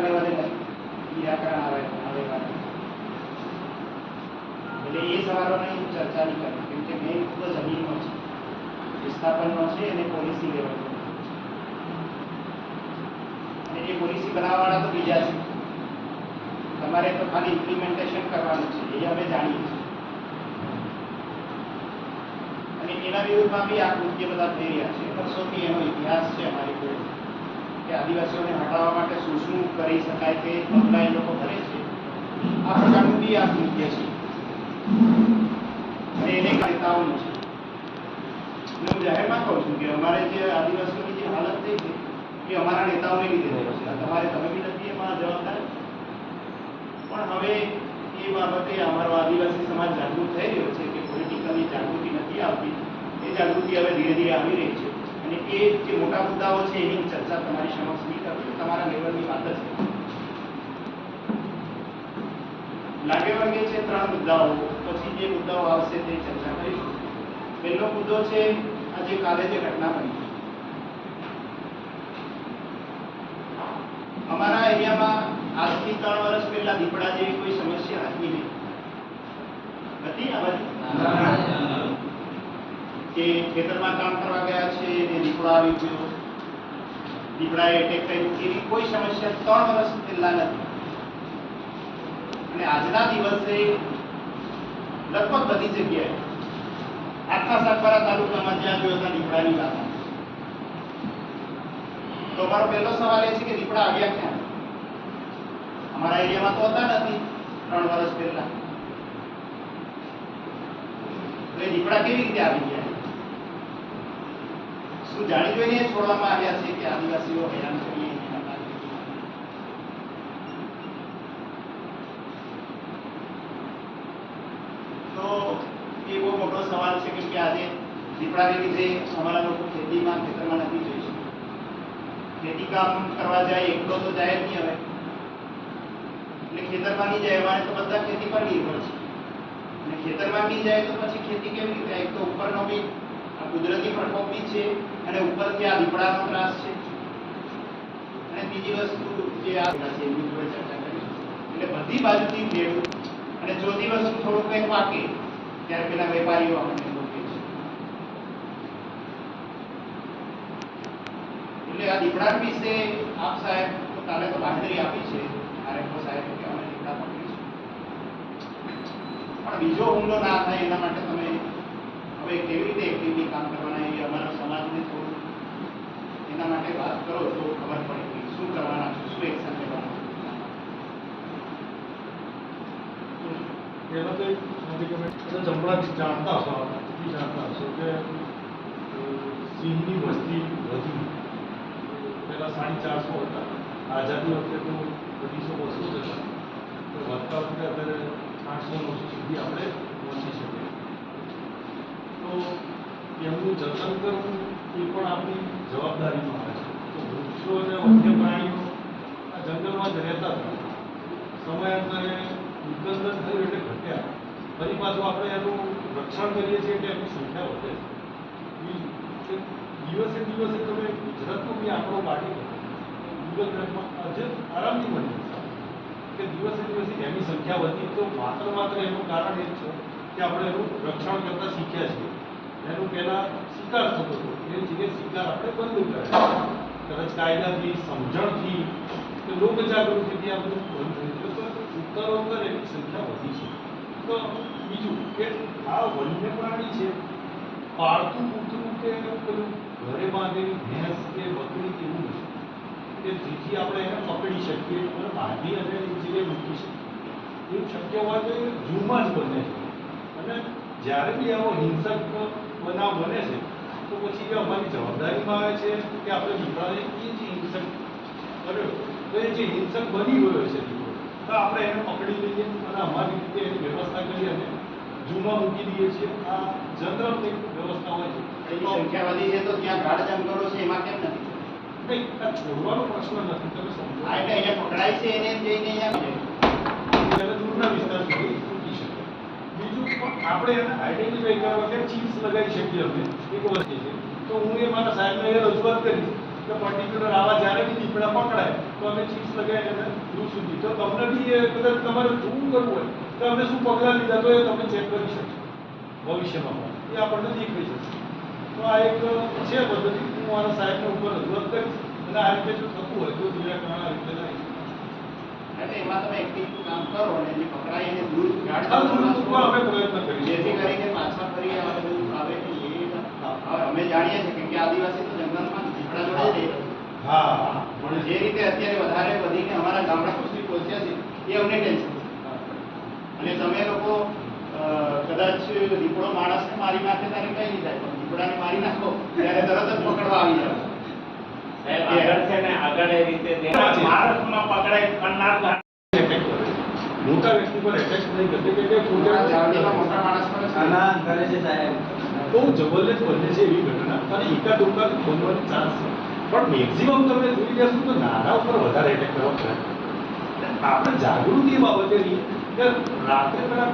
લેવલે નથી નિરાકરણ આવે આવે. એટલે એ સવાલોની ચર્ચા નહીં કરું કેમ કે મેઇન જ જમીનનો છે. વિસ્થાપનનો છે અને પોલિસી લેવલનો અને એ પોલિસી બનાવવાના તો બીજા છે. તમારે તો ખાલી ઇમ્પ્લિમેન્ટેશન કરવાનું છે, એ અમે જાણીએ છીએ. અને એના વિરુદ્ધમાં બી આ કૃત્ય બધા થઈ રહ્યા છે. વર્ષોથી એનો ઇતિહાસ છે અમારી જોડે. આદિવાસીઓને હટાવવા માટે શું શું કરી શકાય તે પગલાં એ લોકો કરે છે. આ પ્રકારનું બી આ કૃત્ય છે. અને એને નેતાઓનું છે. અને હું જાહેરમાં કહું છું કે અમારે જે આદિવાસીઓની જે હાલત થઈ છે, એ અમારા નેતાઓને લીધે રહ્યો છે. તમારે, તમે બી નથી એમાં જવાબદાર. પણ હવે એ બાબતે અમારો આદિવાસી સમાજ જાગૃત થઈ રહ્યો છે કે પોલિટિકલી જાગૃતિ નથી આવતી. એ જાગૃતિ હવે ધીરે ધીરે આવી રહી છે. એ જે મોટા મુદ્દાઓ છે એની ચર્ચા તમારી સમક્ષ નહીં કરવી તમારા લેવલની વાત જ લાગે વાગે છે ત્રણ મુદ્દાઓ, પછી જે મુદ્દાઓ આવશે તે ચર્ચા કરીશું. પહેલો મુદ્દો છે આજે કાલે જે ઘટના બની અમારા એરિયામાં આજથી ત્રણ વર્ષ પહેલા દીપડા જેવી કોઈ સમસ્યા હતી નહીં. હતી આ કે ખેતરમાં કામ કરવા ગયા છે ને દીપડો આવી ગયો. દીપડાએ એટેક કર્યું એવી કોઈ સમસ્યા ત્રણ વર્ષ પહેલા નથી અને આજના દિવસે લગભગ બધી જગ્યાએ આખા સાગબારા તાલુકામાં જ્યાં જોયો ત્યાં દીપડાની વાત. તો મારો પહેલો સવાલ એ છે કે દીપડા આવ્યા ક્યાં? અમારા એરિયામાં તો હતા નથી, ત્રણ વર્ષ પહેલા. એટલે દીપડા કેવી રીતે આવી ગયા? શું જાણી જોઈને એ છોડવામાં આવ્યા છે કે આદિવાસીઓ હેરાન કરીએ એના કારણે? તો એ બહુ મોટો સવાલ છે કેમ કે આજે દીપડાને લીધે અમારા લોકો ખેતીમાં ખેતરમાં નથી જોઈ શકતા ખેતી કામ કરવા જાય એકલો તો જાય જ નહીં હવે એટલે ખેતરમાં નહીં જાય અમારે તો બધા ખેતી પર નિર્ભર છે અને ખેતરમાં નહીં જાય તો પછી ખેતી કેવી રીતે એક તો ઉપરનો બી આ કુદરતી પ્રકોપ છે અને ઉપરથી આ દીપડાનો ત્રાસ છે. અને બીજી વસ્તુ જે આ છે, એની જોડે ચર્ચા કરી એટલે બધી બાજુથી મેળવું. અને ચોથી વસ્તુ થોડું કંઈક પાકે ત્યારે પેલા વેપારીઓ આપણને રોકે છે. એટલે આ દીપડા વિશે આપ સાહેબ કાલે તો બાંધરી આપી છે. આરએફઓ સાહેબ કે અમે દીપડા પકડીશું. પણ બીજો હુમલો ના થાય એના માટે તમે હવે કેવી રીતે એક્ટિવલી કામ કરવાના એ અમારા સમાજને થોડું એના માટે વાત કરો તો ખબર પડે કે શું કરવાના છે શું એક્શન લેવાના છે. પહેલા તો એક નથી કે કદાચ હમણાં જાણતા હશો આ બી જાણતા હશો કે અ, સિંહની વસ્તી વધી. પહેલા સાડી ચારસો હતા આઝાદી વખતે તો અઢીસો બસો જ હતા તો વધતા વખતે અત્યારે આઠસો નવસો સુધી આપણે પહોંચી શકીએ. તો એમનું જતન કરવું એ પણ આપણી જવાબદારીમાં આવે છે. તો વૃક્ષો અને વન્ય પ્રાણીઓ આ જંગલમાં જ રહેતા હતા. સમયાંતરે ઉત્કંદન થયું એટલે ઘટ્યા. ફરી પાછું આપણે એનું રક્ષણ કરીએ છીએ એટલે એની સંખ્યા વધે છે. દિવસે દિવસે તમે ગુજરાતનો બી આંકડો કાઢી ગૂગલ મેપમાં આજે આરામથી મળી જશે. કે દિવસે દિવસે એની સંખ્યા વધી તો માત્ર માત્ર એનું કારણ એ છે કે આપણે એનું રક્ષણ કરતા શીખ્યા છીએ. એનું પહેલાં સ્વીકાર થતો હતો. એ જગ્યાએ સ્વીકાર આપણે બંધ કર્યો કદાચ કાયદાથી, સમજણથી કે લોકજાગૃતિથી આ બધું બંધ થયું તો ઉત્તરોત્તર એની સંખ્યા વધી છે. તો બીજું કે આ વન્ય પ્રાણી છે, પાળતું કૂતરું કે પેલું ઘરે બાંધેલી ભેંસ કે બકરી કે એવું નથી? કે જેથી આપણે એને પકડી શકીએ અને બાંધી અને એક જગ્યાએ મૂકી શકીએ. એવું શક્ય હોય તો એ ઝૂમાં જ બને. છે અને જ્યારે બી આવો હિંસક બનાવ બને છે તો પછી એ અમારી જવાબદારીમાં આવે છે કે આપણે દીકરાને એ જે હિંસક કર્યો તો એ જે હિંસક બની ગયો છે તો આપણે એને પકડી લઈએ અને અમારી રીતે એની વ્યવસ્થા કરી અને જૂમાં મૂકી દઈએ છીએ. આ જનરલ એક વ્યવસ્થા હોય છે. એની સંખ્યા વધી છે તો ત્યાં ગાઢ જંગલો છે એમાં કેમ નથી? કંઈક આ છોડવાનો પ્રશ્ન નથી તમે સમજો. એટલે અહીંયા પકડાય છે એને જઈને અહીંયા એને દૂરના વિસ્તાર સુધી મૂકી શકે બીજું પણ આપણે આઈડેન્ટિફાઈ કરવા માટે ચિપ્સ લગાવી શકીએ અમે એક વસ્તુ છે. તો હું એ મારા સાહેબને એ રજૂઆત કરીશ કે પર્ટિક્યુલર આવા જ્યારે બી દીપડા પકડાય, તો અમે ચીપ્સ લગાવીને દૂર સુધી. તો તમને બી એ કદાચ તમારે જોવું કરવું હોય તો અમે શું પગલાં લીધા, તો એ તમે ચેક કરી શકશો. ભવિષ્યમાં એ આપણને દેખાઈ જશે. તો આ એક છે પદ્ધતિ. હું મારા સાહેબને ઉપર રજૂઆત કરીશ. અને આ રીતે જો થતું હોય, તો નિરાકરણ ઘણા રીતે લાવીશ. અમે જાણીએ છીએ કે આદિવાસી તો જંગલમાં દીપડા જોડે રહે. હા. પણ જે રીતે અત્યારે વધારે વધીને અમારા ગામડા સુધી પહોંચ્યા છે એ અમને ટેન્શન અને તમે લોકો કદાચ દીપડો માણસને મારી નાખે ત્યારે કઈ નહીં થાય પણ દીપડાને મારી નાખો ત્યારે તરત જ પકડવા આવી જાવ મોટા વ્યક્તિ પર એટેક નહીં કરતી કે કે મોટા જાવડીમાં પોતે મોટા માણસ પર કરે છે સાહેબ. બહુ જબરદસ્ત બને છે એવી ઘટના. અને એકા દોકા બનવાની ચાન્સ છે. પણ મેક્સિમમ તમે જોઈ જશો તો નાના ઉપર વધારે એટેક કરવા પ્રયત્ન આપણે જાગૃતિ એ બાબતે નહીં. કે રાત્રે પેલા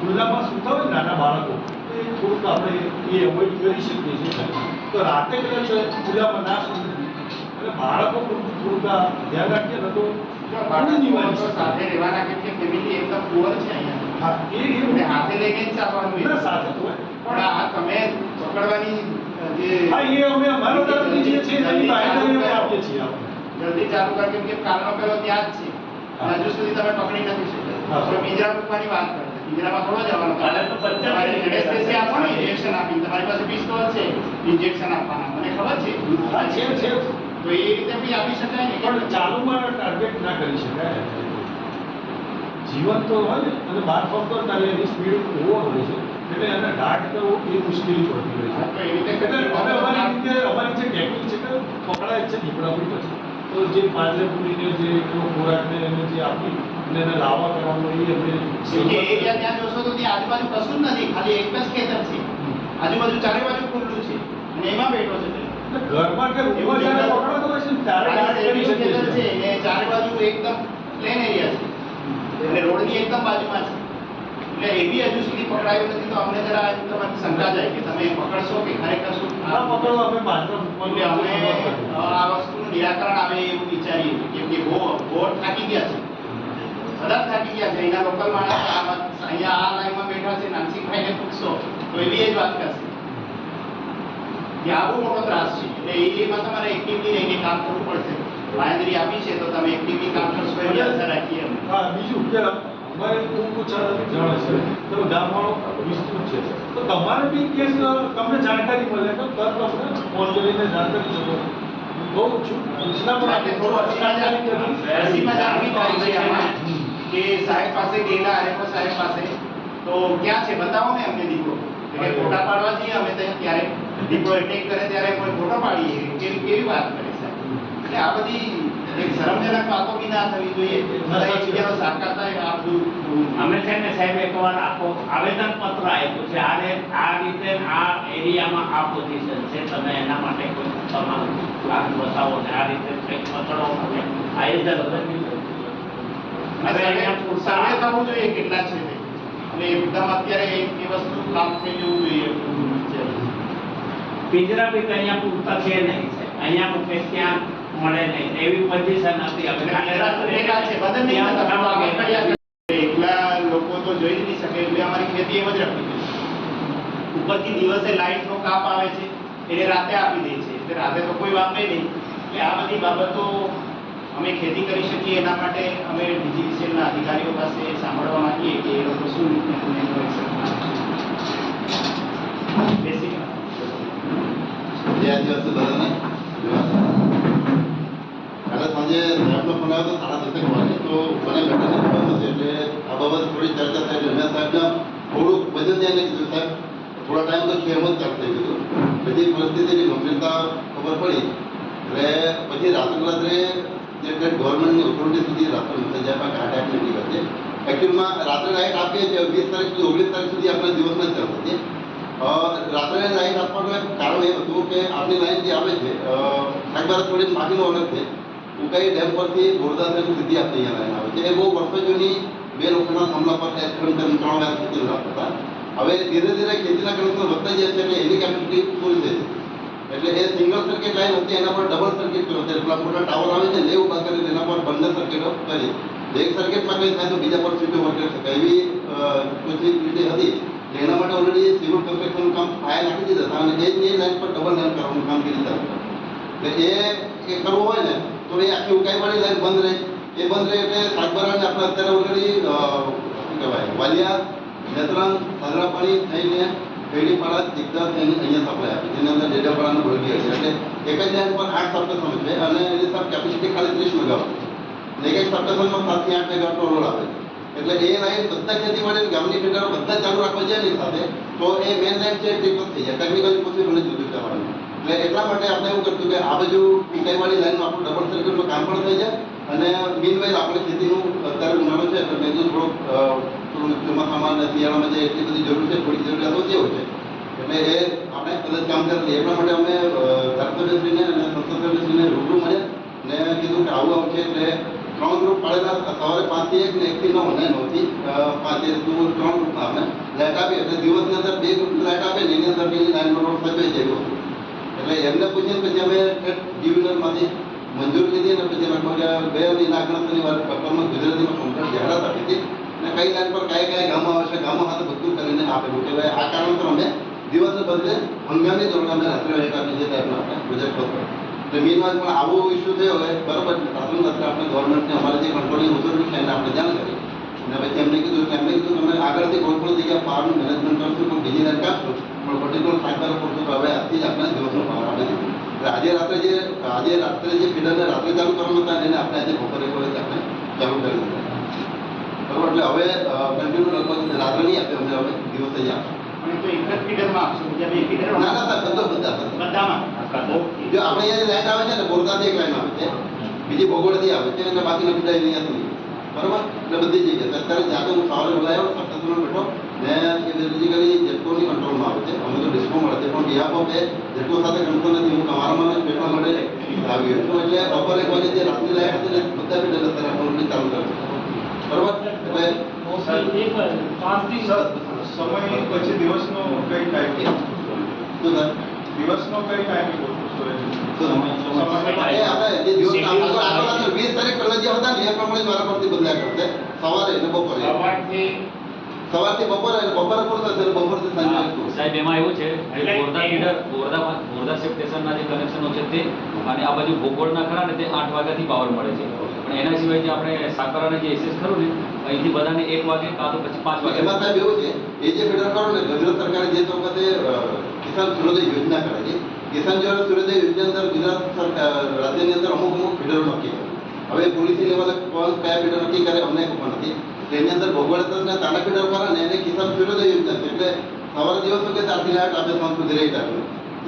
ખુલ્લામાં સૂતા હોય નાના બાળકો તો એ થોડુંક આપણે એ કરી શકીએ છીએ. તો રાતે કદાચ ખુલ્લામાં ના એટલે બાળકો પૂરતું થોડુંક આ ધ્યાન રાખીએ ને તો જો ઘણી બાળકો નિવારી તો શકે. સાથે રહેવાના કેમ કે ફેમિલી એકદમ પુઅર છે અહીંયા હા એ એ એટલે હાથે લઈને જ ચાલવાનું ના એ. સાથે તો હોય. પણ આ તમે પકડવાની અ, જે હા એ અમે અમારા તરફથી જે છે એની બાહેધરી અમે આપીએ છીએ આપણે જલ્દી ચાલુ કર કેમ કે કાલનો પેલો ત્યાં જ છે અને હજુ સુધી તમે પકડી નથી હા. શકતા તો પિંજરા મૂકવાની વાત કરે પિંજરામાં થોડો જવાનો કાલે તો પચાસ તમારે મિનિટ anesthesia આપો ને ઇન્જેક્શન આપીને તમારી પાસે પિસ્તોલ છે ઇન્જેક્શન આપવાના મને ખબર છે હા, છે, છે. તો એ રીતે બી આપી શકાય ને પણ ચાલુમાં ટાર્ગેટ ના કરી શકાય. જીવન તો હોય ને અને બાર ફરતો હોય ત્યારે એની સ્પીડ બહુ હોય છે. એટલે એને ડાટ કરવો એ મુશ્કેલી પડતી હોય છે. તો એ રીતે હવે અમારી રીતે અમારી જે ટેકનિક છે કે પકડાય છે બી પછી. તો જે પાંજરે પૂરીને જે ખોરાકને એને જે આપી અને એને લાવવા કરવાનું એ અમે એરિયા ત્યાં જોશો તો ત્યાં આજુબાજુ કશું જ નથી ખાલી એક જ ખેતર છે. આજુબાજુ ચારે બાજુ ખુલ્લું છે. અને એમાં બેઠો છે. ઘરમાં કે રૂમમાં જ્યારે પકડો તો પછી ચારે ગાર્ડ કરી શકીએ છે. ને ચારે બાજુ એકદમ પ્લેન એરિયા છે. એટલે રોડની એકદમ બાજુમાં છે. એટલે એ બી હજુ સુધી પકડાયું નથી તો અમને જરા તમારી શંકા જાય કે તમે પકડશો કે ખરેખર શું? આ પકડો અમે માત્ર એટલે અમે આ વસ્તુનું નિરાકરણ આવે એવું વિચારીએ. કેમ કે બહુ બહુ થાકી ગયા છે. સદા થાકી ગયા છે. અહીંના લોકલ માણસ આમાં અહીંયા આ લાઈનમાં બેઠા છે નાનસિંહભાઈને પૂછશો તો એ બી એ જ વાત કરશે. કે આ બહુ મોટો ત્રાસ છે એટલે એમાં તમારે એક્ટિવલી રહીને કામ કરવું પડશે. બાંયધરી આપી છે તો તમે એક્ટિવલી કામ કરશો એવી આશા રાખીએ અમે. હા બીજું કે અમારે ખૂબ ઓછા જાણે છે. તો ગામવાળો વિસ્તૃત છે. તો તમારે બી કેસ તમને જાણકારી મળે. તો તરત તમને ફોન કરીને જાણ કરી શકો બહુ છું સૂચના પણ આપણે આપી થોડું હસીમાં જાણવી હસીમાં જાણવી થાય છે આમાં. કે સાહેબ પાસે ગયેલા આરએફઓ સાહેબ પાસે. તો ક્યાં છે? બતાવો ને અમને દીકરો. એટલે ફોટા પાડવા જઈએ અમે ત્યાં ત્યારે દીકરો એટેક કરે ત્યારે કોઈ ફોટો પાડીએ. કેવી કેવી વાત કરે એટલે આ બધી એક શરમજનક વાતો બી ના થવી જોઈએ. એકબીજાનો સાકાર થાય આ બધું અમે છે ને સાહેબ એકવાર આખો આવેદન પત્ર આપ્યું છે. આ આ રીતે આ એરિયામાં આ પોઝિશન છે. તમે એના માટે કોઈ તમારું પ્લાન બતાવો ને આ રીતે કંઈક પકડો આયોજન હવે થવું જોઈએ કેટલા છે. અને એકદમ અત્યારે એ વસ્તુ કામ થઈ જવું જોઈએ. પિંજરા બી અહીંયા પૂરતા છે નહીં. અહીંયા મૂકે ત્યાં મળે નહીં. એવી પોઝિશન હતી એકલા લોકો તો જોઈ નહીં શકે. એટલે અમારી ખેતી એમ જ રાખવી જોઈએ. ઉપરથી દિવસે લાઈટ નો કાપ આવે છે. એને રાતે આપી દે છે. એટલે રાતે તો કોઈ વાપરે નહીં. એટલે આ બધી બાબતો અમે ખેતી કરી શકીએ એના માટે અમે ડીજીવીસીએલના અધિકારીઓ પાસે સાંભળવા માંગીએ કે એ લોકો શું આપે. Basic કાલે સાંજે સાહેબનો ફોન આવ્યો સાડા દસેક નથી એટલે આ બાબત થોડી ચર્ચા થઈ એટલે મેં સાહેબને થોડુંક વજન ધ્યાન કીધું સાહેબ થોડા ટાઈમ તો જ થઈ ગયું બધી પરિસ્થિતિની ગંભીરતા ખબર પડી એટલે પછી રાત્રે જે કંઈક સુધી રાત્રે આપ્યા કે આ ટાઈપની રાત્રે આપીએ વીસ તારીખ ઓગણીસ તારીખ સુધી આપણે દિવસમાં જ અ, રાત્રે લાઈન આપવાનું કારણ એ હતું કે આપણી લાઈન જે આવે છે સાગબારા થોડી માટીનો ઓર્ડર છે. ઉકાઈ ડેમ પરથી બોરદા ડેમ સીધી આપણી અહીંયા લાઈન આવે છે. એ બહુ વર્ષો જૂની બે લોકોના થાંભલા પર એક કરીને ત્રણ વાર સુધી રાખતા હતા. હવે ધીરે ધીરે ખેતીના કનેક્શન વધતા જાય છે એટલે એની કેપેસિટી પૂરી થઈ છે એટલે એ સિંગલ સર્કિટ લાઈન હતી, એના પર ડબલ સર્કિટ કર્યો છે પેલા મોટા ટાવર આવે છે એ ઊભા કરીને એના પર બંને સર્કિટો કરી. એક સર્કિટમાં કંઈ થાય તો બીજા પર સીધું વર્ક કરી શકાય. એવી પોસિબિલિટી હતી? એટલે એના માટે ઓલરેડી સિવિલ કન્સ્ટ્રક્શનનું કામ ફાઇલ આપી દીધા હતા અને એ જ પર ડબલ લાઈન કરવાનું કામ કરી દીધા. એટલે એ એ કરવું હોય ને, તો એ આખી ઉકાઈવાળી લાઈન બંધ રહે. એ બંધ રહે એટલે શાકભારાને આપણે અત્યારે ઓલરેડી શું કહેવાય, વાલિયા, નેત્રંગ, સાદરાપાણી થઈને પેઢીપાડા દિગ્દા એની અહીંયા સપ્લાય આપે. જેની અંદર ડેડાપાડાનું ભળગી હશે એટલે એક જ લાઈન પર આઠ સબસ્ટેશન છે અને એની સાહેબ કેપેસિટી ખાલી ત્રીસ મેગાવાટ અને એક એક સબસ્ટેશનમાં સાતથી આઠ મેગાવોટનો લોડ આવે. છે એટલે એ લાઈન બધા ખેતીવાડી ગામની ફિલ્ટરો બધા ચાલુ રાખવા જાય એની સાથે તો એ મેન લાઈન છે તે પણ થઈ જાય. ટેકનિકલી પોસિબલ જ જુદું જવાનું એટલે એટલા માટે આપણે એવું કરતું કે આ બાજુ ઉકાઈવાળી લાઈનમાં આપણું ડબલ સર્કિટનું કામ પણ થઈ જાય અને મીનવાઇલ આપણે ખેતીનું અત્યારે ઉનાળો છે એટલે મેં તો થોડોક થોડું ચોમાસામાં અને શિયાળામાં જે એટલી બધી જરૂર છે, થોડી જરૂરિયાતો જે હોય છે. એટલે એ આપણે કદાચ કામ કરી લઈએ. એટલા માટે અમે ધારાસભ્યશ્રીને અને સંસદસભ્યશ્રીને રૂબરૂ મળ્યા ને કીધું કે આવું આવું છે એટલે ત્રણ ગ્રુપ પાડેલા સવારે પાંચથી એક ને એકથી નવ ને નવથી પાંચે ત્રણ ગ્રુપમાં આપણે લાઇટ આપીએ એટલે દિવસની અંદર બે ગ્રુપ લાઇટ આપે ને એની અંદર પેલી લાઇનનો રોડ સર્વે જેવું એટલે એમને પૂછીને પછી અમે ડિવિઝનમાંથી મંજૂર લીધી અને પછી લગભગ બે ની નાગણતરી વાર પેપરમાં ગુજરાતીમાં કમ્પ્લેટ જાહેરાત આપી હતી. અને કઈ લાઈન પર કયા કયા ગામો આવશે ગામો સાથે બધું કરીને આપેલું કે આ કારણસર અમે દિવસને બદલે હંગામી ધોરણે અમે રાત્રે લાઈટ આપી છે ટાઈપનો આપણે પ્રોજેક્ટ હતો મીનવાઇલ પણ આવો ઇસ્યુ થયો હોય બરાબર રાત્રે રાત્રે આપણે ગવર્મેન્ટને અમારે જે કંટ્રોલિંગ ઓથોરિટી છે એને આપણે જાણ કરી. અને પછી એમને કીધું કે એમને કીધું તમે આગળથી કોઈ પણ જગ્યા પાવરનું મેનેજમેન્ટ કરશું કોઈ બીજી લાઈન કાપશું. પણ પર્ટિક્યુલર ફાયદા પૂરતું હવે આજથી જ આપણે દિવસનો પાવર આપી દીધું એટલે આજે રાત્રે જે આજે રાત્રે જે ફીડરને રાત્રે ચાલુ કરવાનું હતા એને આપણે આજે બપોરે કોઈ આપણે ચાલુ કરી દીધું. બરાબર એટલે હવે કન્ટિન્યુ લગભગ રાત્રે નહીં આપે અમને હવે દિવસે જ આપશું. ના ના બધા. બધામાં? જો આપણે અહીંયા લાઈટ આવે છે ને બોરકાથી એક લાઈન આવે છે. બીજી ભોગોળથી આવે છે અને બાકીના બધા અહીંયા સુધી બરોબર? એટલે બધી જગ્યાએ. અત્યારે જાતે હું સવારે બોલાયો સપ્તાહમાં બેઠો. ને એ બેઝિકલી જેટકોની કંટ્રોલમાં આવે છે. અમે તો ડિસ્કો મળે છે પણ બિહાફ ઓફ એ જેટકો સાથે ગમતો નથી. હું તમારામાં જ બેઠવા માટે આવી ગયો છું. એટલે બપોર એક વાગે જે રાતની લાઈટ હતી ને બધા બી અત્યારે આપણે ચાલુ કરે બરોબર? બરાબર એટલે સમય પછી દિવસનો કઈ ટાઈમ શું સર દિવસનો કઈ ટાઈમિંગ સવારથી અને બપોરે પૂરતા છે બપોરથી સાંજે સાહેબ એમાં એવું છે કે બોરદા એ- બોરદા બોરદા શિફ્ટ સ્ટેશનના જે કનેક્શનો છે તે અને આ બાજુ ભોગોળના ખરા ને તે આઠ વાગ્યાથી પાવર મળે છે. પણ એના સિવાય જે આપણે સાકરાને જે એસેસ ખરું ને અહીંથી બધાને એક વાગે કાં તો પછી પાંચ વાગે. એમાં સાહેબ એવું છે એ જે ફેડર કરો ને ગુજરાત સરકારે જે તો વખતે કિસાન સૂર્યોદય યોજના કરે છે કિસાન સૂર્યોદય યોજના અંદર ગુજરાત સરકાર રાજ્યની અંદર અમુક અમુક ફીડરો નક્કી કરે હવે પોલિસી લેવલે કોણ કયા ફીડર નક્કી કરે અમને ખબર નથી તેની અંદર ભોગવડ ને તાના ફીડર કરે ને એને કિસાન સૂર્યોદય યોજના છે એટલે સવારે દિવસ કે ત્યારથી લાઈટ આપે સાંજ સુધી રહી આપે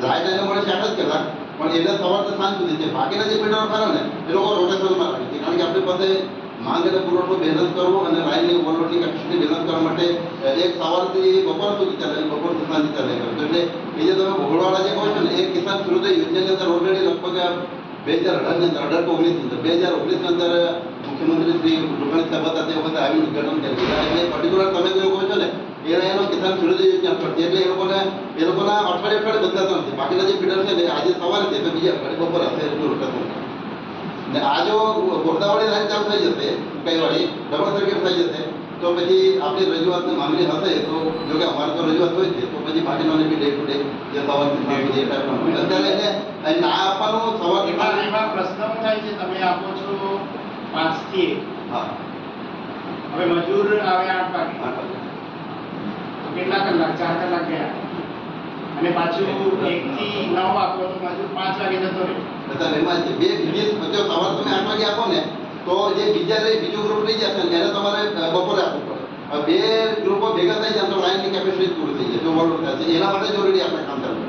લાઈટ એને મળે છે આઠ જ કલાક પણ એને સવારથી સાંજ સુધી છે બાકીના જે ફીડરો ખરા ને એ લોકો રોટેશનમાં રાખે છે કારણ કે આપણી પાસે માંગ અને પુરવઠો બેલેન્સ કરવો અને લાઈનની ઓવરલોડની કેપેસિટી બેલેન્સ કરવા માટે અ, એક સવારથી બપોર સુધી ચાલે અને બપોરથી સાંજે ચાલે કરે એટલે એ જે તમે ભોગળવાળા જે કહો છો ને એ કિસાન સૂર્યોદય યોજનાની અંદર ઓલરેડી લગભગ બે હજાર અઢારની અંદર અઢાર તો ઓગણીસ અંદર બે હજાર ઓગણીસની અંદર મુખ્યમંત્રી શ્રી રૂપાણી સાહેબ હતા તે વખતે આવીને ઉદ્ઘાટન કરી દીધા એટલે પર્ટિક્યુલર તમે જે કહો છો ને એ એનો કિસાન સૂર્યોદય યોજના પરથી એટલે એ લોકોને એ લોકોના અઠવાડિયે અઠવાડિયે બદલાતા નથી બાકીના જે ફીડર છે ને આજે સવારે છે તો બીજા અઠવાડિયે બપોર હશે એટલું રોટેશન ને આ જો ગોરદાવાળી લાઈન ચાલુ થઈ જશે કઈવાળી ડબલ સર્કિટ થઈ જશે તો પછી આપણી રજૂઆતની માંગણી હશે તો જો કે અમારે તો રજૂઆત હોય છે તો પછી બાકીનોને બી ડે ટુ ડે જે હોય. અત્યારે એને ના આપવાનું સવારથી એમાં એમાં પ્રશ્ન થાય છે તમે આપો છો પાંચથી હા. હવે મજૂર આવે આઠ વાગે. તો કેટલા કલાક? ચાર કલાક ગયા. અને પાછું એક થી નવ આપો પાંચ વાગે જતો રહે. એમાં બે બીજી જો સવાર તમે આઠ વાગે આપો ને તો જે બીજા રહી બીજું ગ્રુપ રહી જશે ને એને તમારે બપોરે આપવું પડે. બે ગ્રુપો ભેગા થઈ જાય તો લાઈનની કેપેસિટી પૂરી થઈ જાય જો ઓવરલોડ છે. એના માટે જરૂરી આપણે કામ કરવું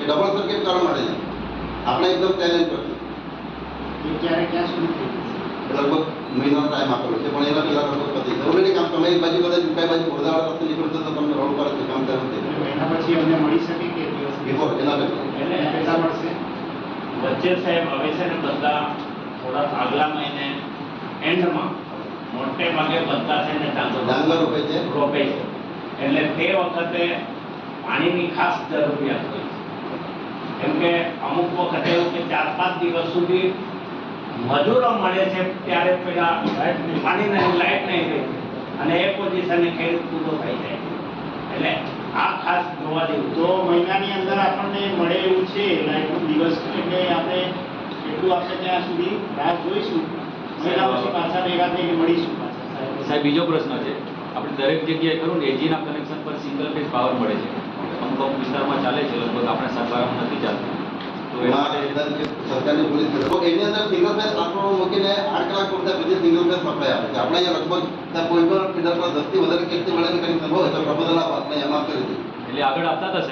એ ડબલ સર્કિટ કરવા માટે આપણે એકદમ ટેલેન્ટ કરશું એ ક્યારે ક્યાં સુધી? લગભગ મહિનાનો ટાઈમ આપેલો છે પણ એના પહેલા લગભગ પતી જાય ઓલરેડી કામ તમે એક બાજુ કદાચ ઉકાઈ બાજુ ગોરદાવાળા રસ્તે નીકળશો તો તમને રોડ પર કામ કરવું એટલે એના પછી અમને મળી શકે કે બિફોર એના પહેલા. મળશે. વચ્ચે સાહેબ હવે છે ને બધા થોડા આગલા મહિને એન્ડમાં મોટે ભાગે બધા છે ને ડાંગર ડાંગર રોપે છે. રોપે છે. એટલે તે વખતે પાણીની ખાસ જરૂરિયાત હોય છે. કેમ કે અમુક વખતે એવું કે ચાર પાંચ દિવસ સુધી મજૂરો મળે છે ત્યારે પેલા પાણી નહીં લાઈટ નહીં રહે. અને એ પોઝિશને ખેડૂત પૂરો થઈ જાય. એટલે આ ખાસ જોવા જેવું. તો મહિનાની અંદર આપણને મળે એવું છે લાઈટનું દિવસ એટલે આપણે એટલું આપણે ત્યાં સુધી રાહ જોઈશું. મહિના પછી પાછા ભેગા થઈને મળીશું પાછા. સાહેબ બીજો પ્રશ્ન છે. આપણે દરેક જગ્યાએ ખરું ને એજીના કનેક્શન પર સિંગલ ફેઝ પાવર મળે છે. અમુક અમુક વિસ્તારમાં ચાલે છે લગભગ આપણે સાગબારામાં નથી ચાલતું. સરકારની પોલીસ છે, તો એની અંદર સિંગલ ફેસ ટ્રાન્સફોર્મર મૂકીને આઠ કલાક પૂરતા પછી સિંગલ ફેસ સપ્લાય આપે છે આપણે અહીંયા લગભગ ત્યાં કોઈ પણ ફીડર પર દસથી વધારે કેટલી મળેલી કનેક્શન હોય તો પ્રબોધન આપણે એમાં આપેલું છે એટલે આગળ આપતા હતા